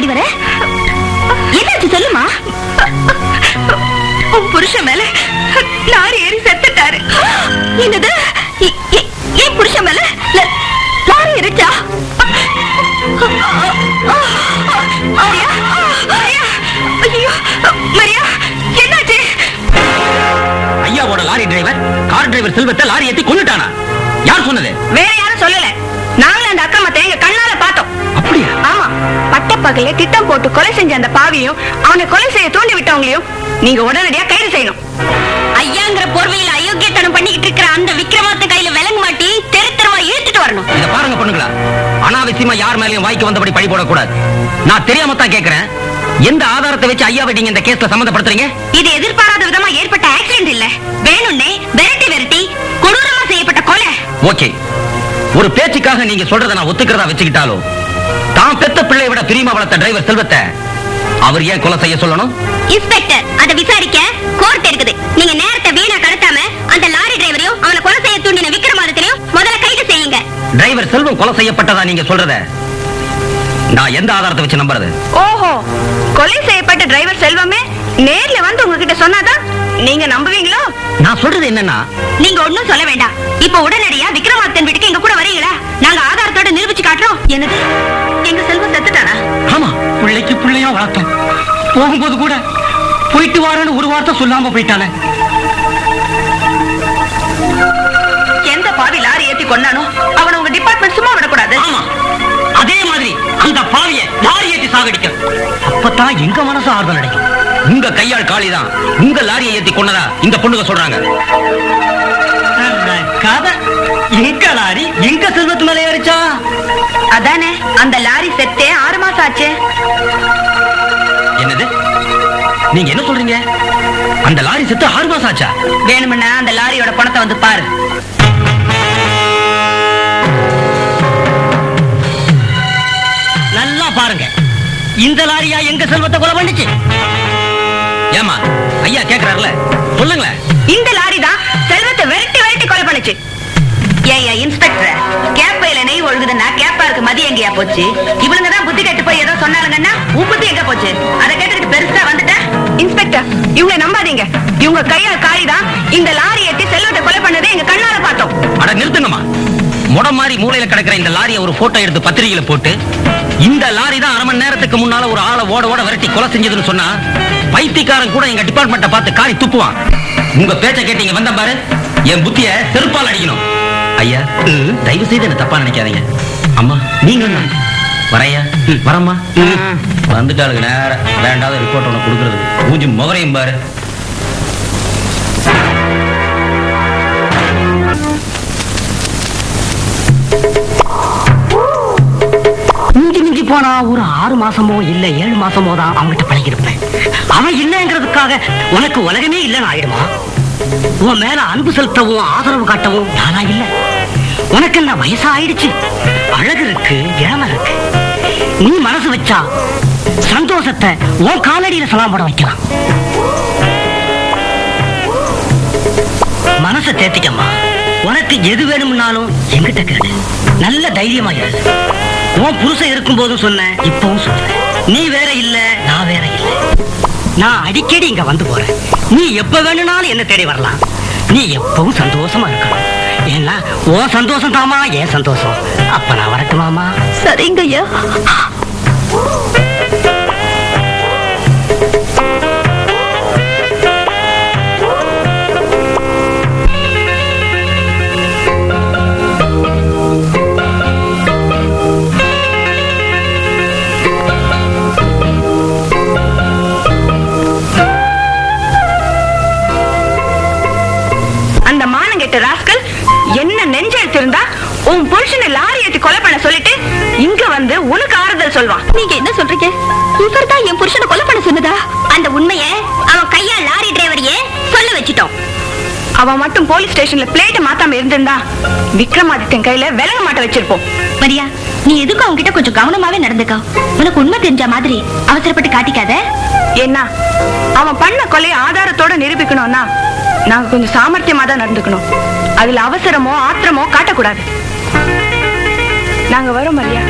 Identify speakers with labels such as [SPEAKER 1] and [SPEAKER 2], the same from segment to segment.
[SPEAKER 1] ஓடி வர? என்னாச்சு சொல்லுமா?
[SPEAKER 2] உன் புருஷன் மேல லாரி ஏறி செத்துட்டாரு.
[SPEAKER 1] என்னது? என் புருஷன் மேல? லாரி இருச்சா
[SPEAKER 2] மரியா மரியா ஐயோ மரியா என்னாச்சு?
[SPEAKER 3] ஐயாவோட லாரி டிரைவர் கார் டிரைவர் செல்வத்தை லாரி ஏத்தி கொண்டுட்டானா யார் சொன்னது?
[SPEAKER 2] வேற யாரும் சொல்லல. நாங்களும் பட்டப்பகல திட்டம் போட்டு கொலை செஞ்ச அந்த பாவியும் அவனை கொலை செய்ய தூண்டி விட்டவங்களையும் நீங்க உடனடியா கைது செய்யணும்.
[SPEAKER 1] ஐயாங்கிற போர்வையில அயோக்கியத்தனம் பண்ணிக்கிட்டு இருக்கிற அந்த விக்ரமாத்த கையில விலங்கு மாட்டி தெரு தெருவா இழுத்துட்டு வரணும்.
[SPEAKER 3] இத பாருங்க பொண்ணுங்களா. அனாவசியமா யார் மேலயும் வாய்க்கு வந்தபடி பழி போடக்கூடாது. நான் தெரியாம தான் கேக்குறேன். எந்த ஆதாரத்தை வச்சு ஐயாவை நீங்க இந்த கேஸ்ல சம்மந்தப்படுத்துறீங்க?
[SPEAKER 1] இது எதிர்பாராத விதமா ஏற்பட்ட ஆக்சிடென்ட் இல்ல. வேணும்னே விரட்டி விரட்டி கொடூரமா செய்யப்பட்ட கொலை.
[SPEAKER 3] ஓகே. ஒரு பேச்சுக்காக நீங்க சொல்றத நான் ஒத்துக்கிறதா வச்சுக்கிட்டாலும் தான் பெத்த பிள்ளையை விட பிரியமா வளர்த்த டிரைவர் செல்வத்தை அவர் ஏன் கொலை செய்ய சொல்லணும்?
[SPEAKER 1] இன்ஸ்பெக்டர் அதை விசாரிக்க கோர்ட் இருக்குது. நீங்க நேரத்தை வீணா கடத்தாம அந்த லாரி டிரைவரையும் அவனை கொலை செய்ய தூண்டின விக்ரமாதித்தையும் முதல்ல கைது செய்யுங்க.
[SPEAKER 3] டிரைவர் செல்வம் கொலை செய்யப்பட்டதா நீங்க சொல்றத நான் எந்த ஆதாரத்தை வச்சு நம்புறது?
[SPEAKER 2] ஓஹோ கொலை செய்யப்பட்ட டிரைவர் செல்வமே நேர்ல வந்து உங்ககிட்ட சொன்னாதான் நீங்க நம்புவீங்களோ?
[SPEAKER 3] நான் சொல்றது என்னன்னா
[SPEAKER 1] நீங்க ஒண்ணும் சொல்ல வேண்டாம். இப்ப உடனடியா விக்ரமாதித்தன் வீட்டுக்கு எங்க கூட வரீங்களா? நாங்க ஆதாரத்தோட நிரூபிச்சு காட்டுறோம். என்னது? எங்க செல்வம் செத்துட்டானா?
[SPEAKER 3] ஆமா
[SPEAKER 4] பிள்ளைக்கு பிள்ளையா வளர்த்தோம். போகும்போது கூட போயிட்டு வாரேன்னு ஒரு வார்த்தை சொல்லாம போயிட்டானே.
[SPEAKER 2] எந்த பாவி லாரி ஏத்தி கொண்டானோ அவனை உங்க டிபார்ட்மெண்ட் சும்மா விடக்கூடாது.
[SPEAKER 4] ஆமா அதே மாதிரி அந்த பாவிய லாரி ஏத்தி சாகடிக்க அப்பதான் எங்க மனசு ஆறுதல் அடைக்கும்
[SPEAKER 3] உங்க கையால் காளிதான் உங்க லாரியை ஏத்தி கொன்னதா இந்த பொண்ணுங்க சொல்றாங்க.
[SPEAKER 4] கதை. எங்க லாரி? எங்க செல்வத்து மேல ஏறிச்சா?
[SPEAKER 2] அதானே அந்த லாரி செத்தே ஆறு மாசம் ஆச்சு.
[SPEAKER 3] என்னது? நீங்க என்ன சொல்றீங்க? அந்த லாரி செத்து ஆறு மாசம் ஆச்சா?
[SPEAKER 2] வேணும்னா அந்த லாரியோட பணத்தை வந்து பாரு.
[SPEAKER 4] நல்லா பாருங்க. இந்த லாரியா எங்க செல்வத்தை கொலை பண்ணிச்சு?
[SPEAKER 3] ஏமா ஐயா கேக்குறாருல சொல்லுங்களேன்.
[SPEAKER 2] இந்த லாரி தான் செல்வத்தை விரட்டி விரட்டி கொலை பண்ணுச்சு. ஏய்யா இன்ஸ்பெக்டர் கேப்பையில நெய் ஒழுகுதுன்னா மதி எங்கேயா போச்சு? இவளுங்க தான் புத்தி கெட்டு போய் ஏதோ சொன்னாலுங்கன்னா உன் புத்தி எங்க போச்சு? அதை கேட்டுக்கிட்டு பெருசா வந்துட்டேன் இன்ஸ்பெக்டர் இவங்க நம்பாதீங்க. இவங்க கையால் காரி தான் இந்த லாரி ஏத்தி செல்வத்தை கொலை பண்ணதை எங்க கண்ணால பார்த்தோம்.
[SPEAKER 3] அட நிறுத்துங்கம்மா. முட மாதிரி மூலையில கிடக்கிற இந்த லாரியை ஒரு போட்டோ எடுத்து பத்திரிகையில போட்டு இந்த லாரி தான் அரை மணி நேரத்துக்கு முன்னால ஒரு ஆளை ஓட ஓட விரட்டி கொலை செஞ்சதுன்னு சொன்னா பைத்தியக்காரன் கூட எங்க டிபார்ட்மெண்ட்டை பார்த்து காரி துப்புவான். உங்க பேச்ச கேட்டீங்க வந்த பாரு. என் புத்திய செருப்பால் அடிக்கணும். ஐயா தயவு செய்து என்ன தப்பா நினைக்காதீங்க. அம்மா. நீங்க? வரையா வரம்மா. வந்துட்டாளுங்க நேர. வேண்டாத ரிப்போர்ட் ஒன்று கொடுக்கறது மூஞ்சி முகரையும் பாரு.
[SPEAKER 4] போனா ஒரு ஆறு மாசமோ இல்ல ஏழு மாசமோ தான் அவன்கிட்ட பழகிருப்பேன் அவன் இல்லைங்கிறதுக்காக உனக்கு உலகமே இல்லைன்னு ஆயிடுமா? உன் மேல அன்பு செலுத்தவும் ஆதரவு காட்டவும் நானா இல்ல. உனக்கு என்ன வயசா ஆயிடுச்சு அழகு இருக்கு இளம இருக்கு. நீ மனசு வச்சா சந்தோஷத்தை உன் காலடியில சலாம் போட வைக்கலாம். மனசை தேத்திக்கம்மா. உனக்கு எது வேணும்னாலும் எங்கிட்ட கேளு. நல்ல தைரியமா இரு. உன் புருஷன் இருக்கும் போதும் சொன்ன இப்பவும் சொல்றேன். நீ வேற இல்ல நான் வேற இல்ல. நான் அடிக்கடி இங்க வந்து போறேன். நீ எப்ப வேணும்னாலும் என்ன தேடி வரலாம். நீ எப்பவும் சந்தோஷமா இருக்கணும். ஏன்னா உன் சந்தோஷம் தாமா என் சந்தோஷம்? அப்ப நான் வரட்டுமாமா
[SPEAKER 1] சரிங்க ஐயா. அவன்
[SPEAKER 2] மட்டும் போலீஸ் ஸ்டேஷன்ல பிளேட்டை மாத்தாம இருந்திருந்தா விக்ரமாதித்யன் கையில விலக மாட்ட வச்சிருப்போம்.
[SPEAKER 1] மரியா நீ எதுக்கும் அவங்க கிட்ட கொஞ்சம் கவனமாவே நடந்துக்கோ? உனக்கு உண்மை தெரிஞ்ச மாதிரி அவசரப்பட்டு காட்டிக்காத.
[SPEAKER 2] என்ன? அவன் பண்ண கொலையை ஆதாரத்தோட நிரூபிக்கணும்னா நாங்க கொஞ்சம் சாமர்த்தியமா தான் நடந்துக்கணும். அதுல அவசரமோ ஆத்திரமோ காட்டக்கூடாது. நாங்க வரோம் மரியா.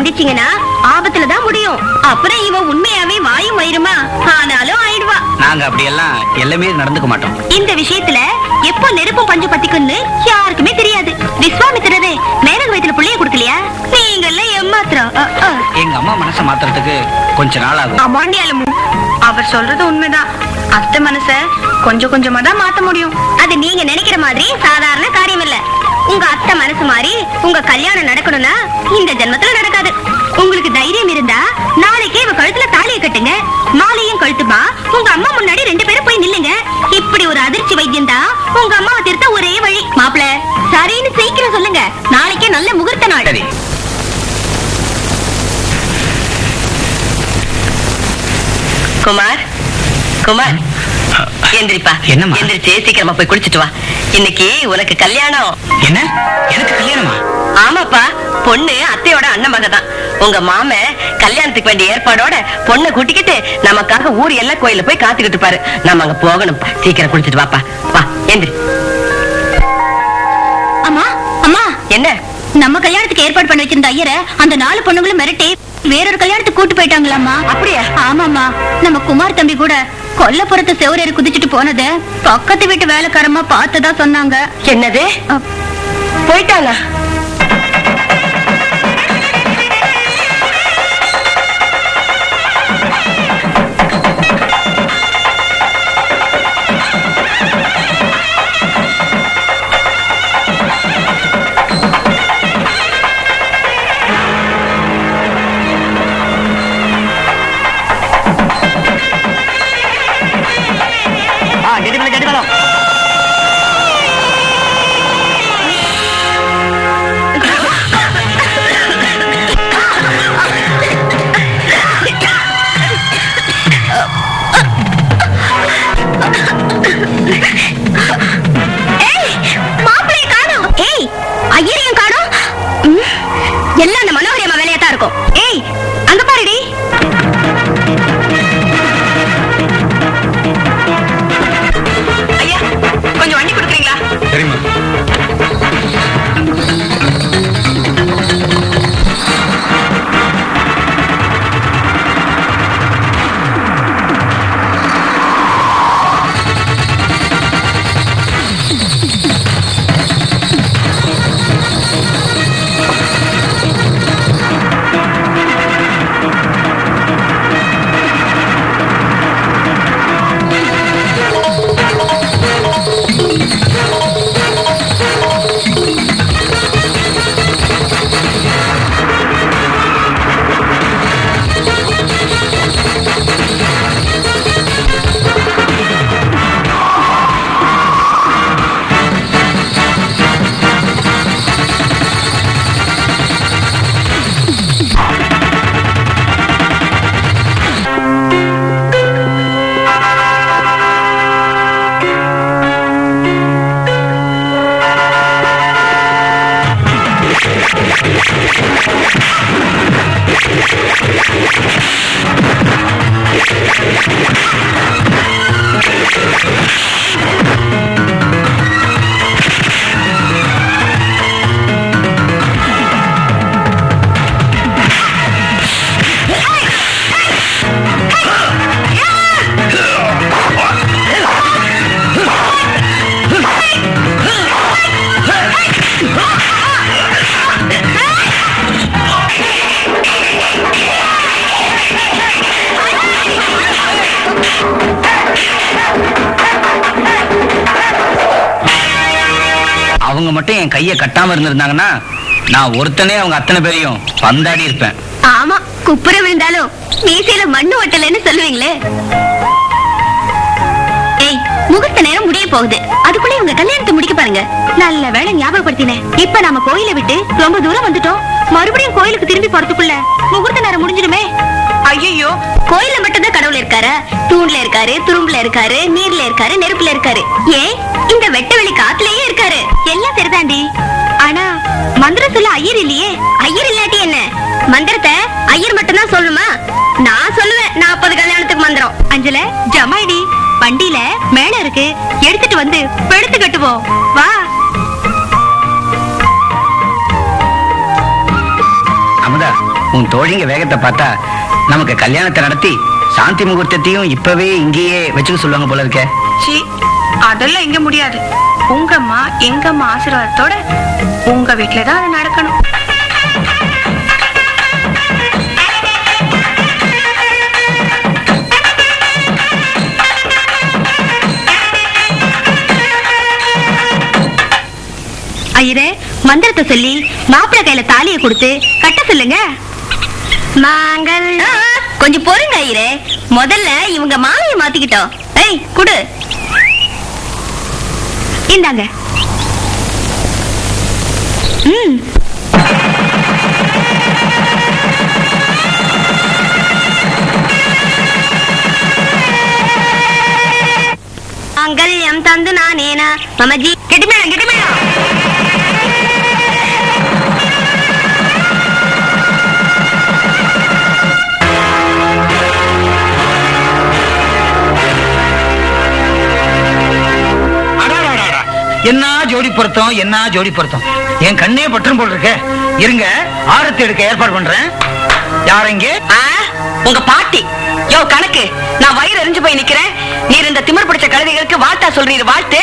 [SPEAKER 1] சந்திச்சீங்கன்னா ஆபத்துல தான் முடியும். அப்புறம் இவன் உண்மையாவே வாயும் வயிறுமா? ஆனாலும் ஆயிடுவா.
[SPEAKER 5] நாங்க அப்படி எல்லாம் எல்லாமே நடந்துக்க மாட்டோம்.
[SPEAKER 1] இந்த விஷயத்துல எப்போ நெருப்பும் பஞ்சு பத்திக்குன்னு யாருக்குமே தெரியாது. விஸ்வாமித்திரரே மேனக வயத்துல புள்ளைய கொடுக்கலையா? நீங்கள ஏமாத்திரம் அ, அ.
[SPEAKER 5] எங்க அம்மா மனசை மாத்துறதுக்கு கொஞ்ச நாள் ஆகும்.
[SPEAKER 6] அமாண்டியாலமு அவர் சொல்றது உண்மைதான். அத்தை மனச கொஞ்சம் கொஞ்சமா தான் மாத்த முடியும்.
[SPEAKER 1] அது நீங்க நினைக்கிற மாதிரி சாதாரண காரியம் இல்ல உங்க அத்தை மனசு மாதிரி உங்க கல்யாணம் நடக்கணும்னா இந்த ஜென்மத்துல நடக்காது. உங்களுக்கு தைரியம் இருந்தா நாளைக்கே இவ கழுத்துல தாலியை கட்டுங்க. மாலையும் கழுத்துமா? உங்க அம்மா முன்னாடி ரெண்டு பேரும் போய் நில்லுங்க. இப்படி ஒரு அதிர்ச்சி வைத்தியம் தான் உங்க அம்மாவை திருத்த ஒரே வழி. மாப்பிள சரின்னு சீக்கிரம் சொல்லுங்க. நாளைக்கே நல்ல முகூர்த்த நாள்.
[SPEAKER 6] குமார் குமார். எந்திரிப்பா.
[SPEAKER 5] என்னம்மா?
[SPEAKER 6] எந்திரிச்சு சீக்கிரமா போய் குளிச்சிட்டு வா. இன்னைக்கு உனக்கு கல்யாணம்.
[SPEAKER 5] என்ன? எனக்கு கல்யாணமா?
[SPEAKER 6] ஆமாப்பா. பொண்ணு அத்தையோட அண்ணன் மக தான் உங்க மாம கல்யாணத்துக்கு வேண்டிய ஏற்பாடோட பொண்ணை கூட்டிக்கிட்டு நமக்காக ஊர் எல்லா கோயில போய் காத்துக்கிட்டு இருப்பாரு. நாம அங்க போகணும்ப்பா. சீக்கிரம் குளிச்சிட்டு வாப்பா. வா எந்திரி.
[SPEAKER 1] அம்மா அம்மா.
[SPEAKER 6] என்ன?
[SPEAKER 1] நம்ம கல்யாணத்துக்கு ஏற்பாடு பண்ணி வச்சிருந்த ஐயரை அந்த நாலு பொண்ணுங்களும் மிரட்டி வேறொரு கல்யாணத்துக்கு கூட்டு போயிட்டாங்களாம்மா.
[SPEAKER 6] அப்படியா?
[SPEAKER 1] ஆமாம்மா. நம்ம குமார் தம்பி கூட கொல்லப்புறத்து செவரேறி குதிச்சுட்டு போனத பக்கத்து வீட்டு வேலைக்காரமா பார்த்ததா சொன்னாங்க.
[SPEAKER 6] என்னது?
[SPEAKER 1] அப்-
[SPEAKER 5] கைய கட்டாம இருந்திருந்தாங்கன்னா நான் ஒருத்தனே அவங்க அத்தனை பேரையும் பந்தாடி இருப்பேன்.
[SPEAKER 1] ஆமா குப்புற விழுந்தாலும் மீசையில மண்ணு ஒட்டலன்னு சொல்லுவீங்களே. ஏய் முகூர்த்த நேரம் முடிய போகுது. அதுக்குள்ள இவங்க கல்யாணத்தை முடிக்க பாருங்க. நல்ல வேளை ஞாபகப்படுத்தினேன். இப்ப நாம கோயிலை விட்டு ரொம்ப தூரம் வந்துட்டோம். மறுபடியும் கோயிலுக்கு திரும்பி போறதுக்குள்ள முகூர்த்த நேரம் முடிஞ்சிடுமே.
[SPEAKER 6] ஐயோ
[SPEAKER 1] கோயில்ல மட்டும்தான் கடவுள் இருக்காரு? தூண்ல இருக்காரு துரும்புல இருக்காரு நீர்ல இருக்காரு நெருப்புல இருக்காரு. ஏன்? இந்த வெட்ட வெளி காத்துலயே இருக்காரு. எல்லாம் சரிதாண்டி. ஆனா மந்திரம் சொல்ல ஐயர் இல்லையே. ஐயர் இல்லாட்டி என்ன? மந்திரத்தை ஐயர் மட்டும்தான் சொல்லுமா நான் இருக்கு எடுத்துட்டு வந்து பெடுத்து கட்டுவோம். வா.
[SPEAKER 5] உன் தோழிங்க வேகத்தை பார்த்தா நமக்கு கல்யாணத்தை நடத்தி சாந்தி முகூர்த்தத்தையும் இப்பவே இங்கேயே வச்சுக்க சொல்லுவாங்க போல இருக்க.
[SPEAKER 7] சி அதெல்லாம் இங்க முடியாது. உங்கம்மா எங்கம்மா ஆசீர்வாதத்தோட உங்க வீட்டுல தான் அது நடக்கணும்.
[SPEAKER 1] ஐயரே மந்திரத்தை சொல்லி மாப்பிள்ளை கையில தாலியை கொடுத்து கட்ட சொல்லுங்க. மாங்கள். கொஞ்சம் பொறுங்க ஐயரே முதல்ல இவங்க மாலையை மாத்திக்கிட்டோம். ஏய் குடு. இந்தாங்க. ம். மாங்கல்யம் தந்து நானேனா? மமஜி. கெட்டிமேளம் கெட்டிமேளம்
[SPEAKER 5] என்ன ஜோடி பொருத்தம் என்ன ஜோடி பொருத்தம்? என் கண்ணே பற்றும் போல் இருக்க இருங்க ஆரத்தி எடுக்க ஏற்பாடு பண்றேன். யாரங்க
[SPEAKER 7] ஆ, உங்க பாட்டி. யோ கணக்கு நான் வயிறு எரிஞ்சு போய் நிக்கிறேன். நீர் இந்த திமிர் பிடிச்ச கழுதைகளுக்கு வாழ்த்தா சொல்றீர் வாழ்த்து.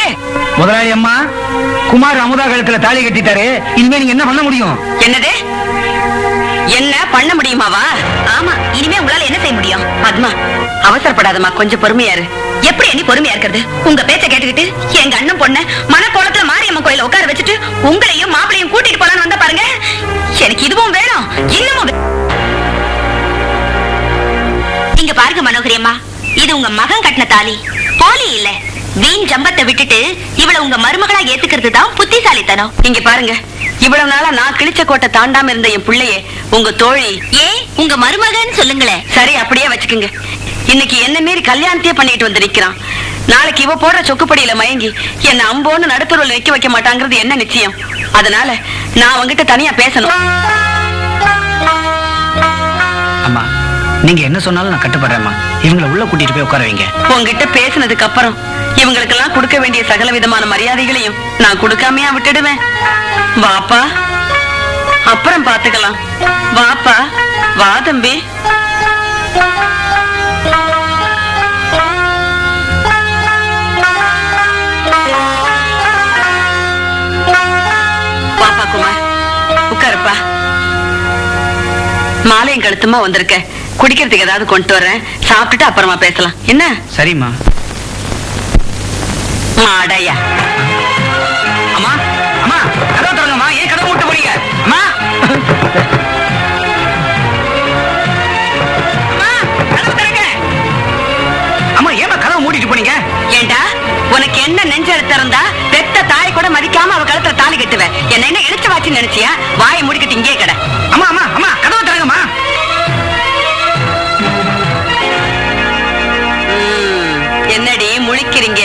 [SPEAKER 5] முதலாளி அம்மா குமார் அமுதா கழுத்துல தாலி கட்டிட்டாரு. இனிமே நீங்க என்ன பண்ண முடியும்?
[SPEAKER 7] என்னது? என்ன பண்ண முடியுமாவா? ஆமா இனிமே உங்களால என்ன செய்ய முடியும்? பத்மா அவசரப்படாதம்மா கொஞ்சம் பொறுமையா இரு. எப்படி நீ பொறுமையா இருக்கிறது? உங்க பேச்ச கேட்டுக்கிட்டு எங்க அண்ணன் பொண்ண மனக்கோலத்துல மாரியம்மன் கோயில உட்கார வச்சுட்டு உங்களையும் மாப்பிளையும் கூட்டிட்டு போலான்னு வந்த பாருங்க. எனக்கு இதுவும் வேணும். இன்னமும்
[SPEAKER 1] இங்க பாருங்க மனோகரி அம்மா. இது உங்க மகன் கட்டின தாலி. போலி இல்ல. வீண் ஜம்பத்தை விட்டுட்டு இவள உங்க மருமகளா ஏத்துக்கிறது தான் புத்திசாலித்தனம்.
[SPEAKER 7] இங்க பாருங்க. இவ்வளவு நாளா நான் கிழிச்ச கோட்டை தாண்டாம இருந்த என் பிள்ளையே உங்க தோழி.
[SPEAKER 1] ஏன் உங்க மருமகன் சொல்லுங்களேன்.
[SPEAKER 7] சரி அப்படியே வச்சுக்குங்க. இன்னைக்கு என்ன மீறி கல்யாணத்தையே பண்ணிட்டு வந்து நிக்கிறான். நாளைக்கு இவ போடுற சொக்குப்படியில மயங்கி என்ன அம்போன்னு நடுத்தருவில் நிக்க வைக்க மாட்டாங்கிறது என்ன நிச்சயம்? அதனால நான் அவங்கிட்ட தனியா பேசணும்.
[SPEAKER 5] அம்மா நீங்க என்ன சொன்னாலும் நான் கட்டுப்படுறேம்மா. இவங்களை உள்ள கூட்டிட்டு போய் உட்கார வைங்க.
[SPEAKER 7] உங்ககிட்ட பேசினதுக்கு அப்புறம் இவங்களுக்கெல்லாம் கொடுக்க வேண்டிய சகல விதமான மரியாதைகளையும் நான் கொடுக்காமையா விட்டுடுவேன். வாப்பா அப்புறம் பாத்துக்கலாம். வாப்பா வா தம்பி. மாலையும் கழுத்துமா வந்திருக்க. குடிக்கிறதுக்கு ஏதாவது கொண்டு வரேன். சாப்பிட்டுட்டு அப்புறமா பேசலாம். என்ன?
[SPEAKER 5] சரிம்மா.
[SPEAKER 7] மாடையா.
[SPEAKER 5] அம்மா அம்மா கதவை திறங்கம்மா. ஏன் கதவை விட்டு போறீங்க? அம்மா. அம்மா கதவை திறங்க. அம்மா ஏமா கதவை மூடிட்டு போனீங்க?
[SPEAKER 7] ஏண்டா உனக்கு என்ன நெஞ்செழுத்து இருந்தா பெத்த தாய் கூட மதிக்காம அவ கழுத்துல தாலி கட்டுவ? என்ன என்ன இழுச்சு வாச்சின்னு நினைச்சியா? வாயை முடிக்கிட்டு இங்கே கடை. முழிக்கிறீங்க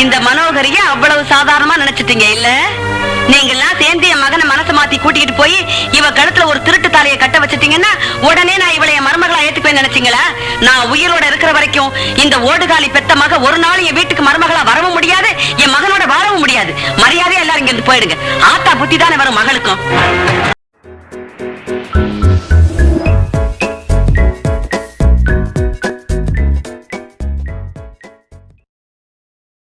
[SPEAKER 7] இந்த மனோகரிய அவ்வளவு சாதாரணமா நினைச்சிட்டீங்க இல்ல? நீங்கெல்லாம் சேர்ந்து என் மகனை மனசு மாத்தி கூட்டிட்டு போய் இவ கழுத்துல ஒரு திருட்டு தாலியை கட்ட வச்சிட்டீங்கன்னா உடனே நான் இவளை என் மருமகளா ஏத்துப்பேன் நினைச்சீங்களா? நான் உயிரோட இருக்கிற வரைக்கும் இந்த ஓடுகாலி பெத்த மக ஒரு நாள் என் வீட்டுக்கு மருமகளா வரவும் முடியாது என் மகனோட வாழவும் முடியாது. மரியாதையா எல்லாரும் இங்க இருந்து போயிடுங்க. ஆத்தா புத்தி தானே வரும் மகளுக்கும்.